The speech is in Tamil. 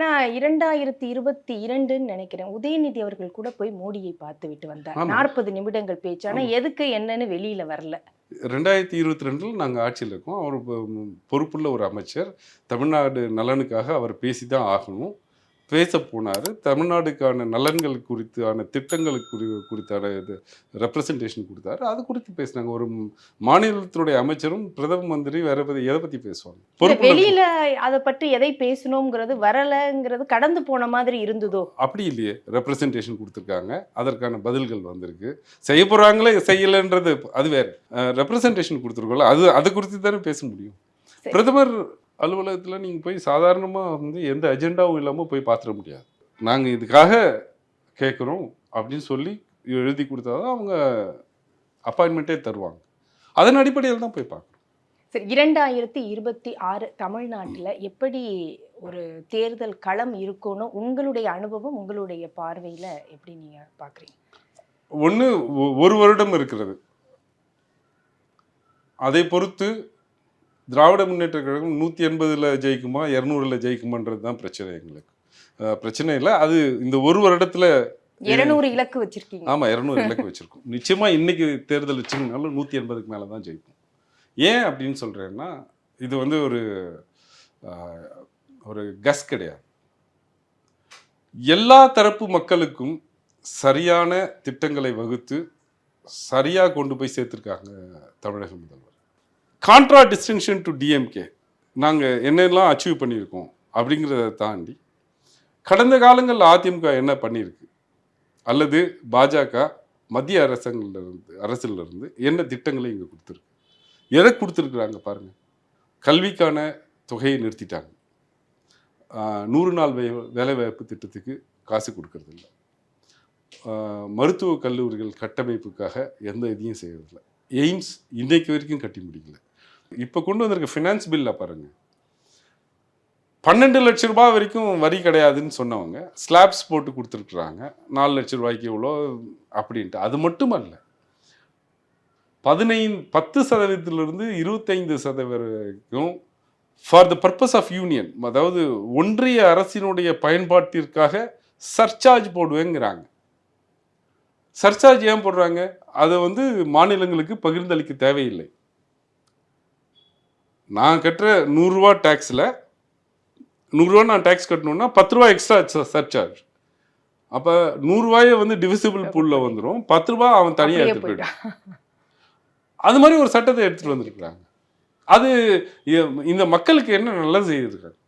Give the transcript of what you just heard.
ஆனா இரண்டாயிரத்தி இருபத்தி இரண்டுன்னு நினைக்கிறேன். உதயநிதி அவர்கள் கூட போய் மோடியை பார்த்து விட்டு வந்தார். நாற்பது நிமிடங்கள் பேச்சு. ஆனா எதுக்கு என்னன்னு வெளியில வரல. ரெண்டாயிரத்தி இருபத்தி ரெண்டில் நாங்கள் ஆட்சியில் இருக்கோம். அவர் பொறுப்புள்ள ஒரு அமைச்சர். தமிழ்நாடு நலனுக்காக அவர் பேசி தான் ஆகணும். பேச போனார் தமிழ்நாடுக்கான நலன்கள் குறித்தான திட்டங்களுக்கு குறி குறித்தான இது ரெப்ரசன்டேஷன் கொடுத்தாரு. அது குறித்து பேசினாங்க. ஒரு மாநிலத்தினுடைய அமைச்சரும் பிரதம மந்திரி வேற பத்தி எதை பற்றி பேசுவாங்க? வெளியில அதை பற்றி எதை பேசணுங்கிறது வரலங்கிறது கடந்து போன மாதிரி இருந்ததோ? அப்படி இல்லையே. ரெப்ரசன்டேஷன் கொடுத்துருக்காங்க. அதற்கான பதில்கள் வந்திருக்கு. செய்ய போகிறாங்களே செய்யலைன்றது அது வேற. ரெப்ரசன்டேஷன் கொடுத்துருக்கோம்ல அது அது குறித்து தானே பேச முடியும். பிரதமர் அலுவலகத்தில் நீங்கள் போய் சாதாரணமாக வந்து எந்த அஜெண்டாவும் இல்லாமல் போய் பார்த்துட முடியாது. நாங்கள் இதுக்காக கேட்குறோம் அப்படின்னு சொல்லி எழுதி கொடுத்தா தான் அவங்க அப்பாயின்மெண்ட்டே தருவாங்க. அதன் அடிப்படையில் தான் போய் பார்க்கணும் சரி இரண்டாயிரத்தி இருபத்தி ஆறு தமிழ்நாட்டுல எப்படி ஒரு தேர்தல் களம் இருக்கும்னு உங்களுடைய அனுபவம் உங்களுடைய பார்வையில எப்படி நீங்க பாக்குறீங்க? ஒன்று ஒரு வருடம் இருக்கிறது. அதை பொறுத்து திராவிட முன்னேற்ற கழகம் நூற்றி எண்பதில் ஜெயிக்குமா இரநூறுல ஜெயிக்குமான்றது தான் பிரச்சனை எங்களுக்கு. பிரச்சனை இல்லை. அது இந்த ஒரு வருடத்தில் இருநூறு இலக்கு வச்சிருக்கீங்க. ஆமாம் இரநூறு இலக்கு வச்சுருக்கோம். நிச்சயமாக இன்னைக்கு தேர்தல் வச்சிங்கனாலும் நூற்றி எண்பதுக்கு மேலே தான் ஜெயிப்போம். ஏன் அப்படின்னு சொல்கிறேன்னா இது வந்து ஒரு ஒரு கஸ் கிடையாது. எல்லா தரப்பு மக்களுக்கும் சரியான திட்டங்களை வகுத்து சரியாக கொண்டு போய் சேர்த்துருக்காங்க தமிழக முதல்வர். கான்ட்ரா டிஸ்டிங்ஷன் டு டிஎம்கே நாங்கள் என்னெல்லாம் அச்சீவ் பண்ணியிருக்கோம் அப்படிங்கிறத தாண்டி கடந்த காலங்களில் அதிமுக என்ன பண்ணியிருக்கு? அல்லது பாஜக மத்திய அரசாங்கள்ல இருந்து என்ன திட்டங்களை இங்கே கொடுத்துருக்கு? எதை கொடுத்துருக்குறாங்க பாருங்கள் கல்விக்கான தொகையை நிறுத்திட்டாங்க. நூறு நாள் வே வேலைவாய்ப்பு திட்டத்துக்கு காசு கொடுக்கறதில்ல. மருத்துவ மருத்துவக் கல்லூரிகள் கட்டமைப்புக்காக எந்த இதையும் செய்கிறதில்ல எய்ம்ஸ் இன்றைக்கு வரைக்கும் கட்டி முடிக்கல. இப்போ கொண்டு வந்திருக்க ஃபினான்ஸ் பில்ல பாருங்க. பன்னெண்டு லட்ச ரூபாய் வரைக்கும் வரி கிடையாதுன்னு சொன்னவங்க ஸ்லாப்ஸ் போட்டு கொடுத்துருக்குறாங்க. நாலு லட்ச ரூபாய்க்கு இவ்வளோ அப்படின்ட்டு. அது மட்டும் அல்ல பதினைந்து பத்து சதவீதத்திலிருந்து இருபத்தைந்து சதவீதம் for the purpose of union அதாவது ஒன்றிய அரசினுடைய பயன்பாட்டிற்காக சர்சார்ஜ் போடுவேங்கிறாங்க. சர்சார்ஜ் ஏன் போடுறாங்க? அதை வந்து மாநிலங்களுக்கு பகிர்ந்தளிக்க தேவையில்லை. நான் கட்டுற நூறுரூவா டேக்ஸில் நூறுரூவா நான் டேக்ஸ் கட்டணும்னா பத்து ரூபா எக்ஸ்ட்ரா சர்சார்ஜ் அப்போ நூறுரூவாயை வந்து டிவிசிபிள் பூலில் வந்துடும் பத்து ரூபா அவன் தனியாக அப்படியே எடுத்து போயிடும் போயிட்டான். அது மாதிரி ஒரு சட்டத்தை எடுத்துட்டு வந்திருக்கிறாங்க. அது இந்த மக்களுக்கு என்ன நல்லது செய்திருக்காங்க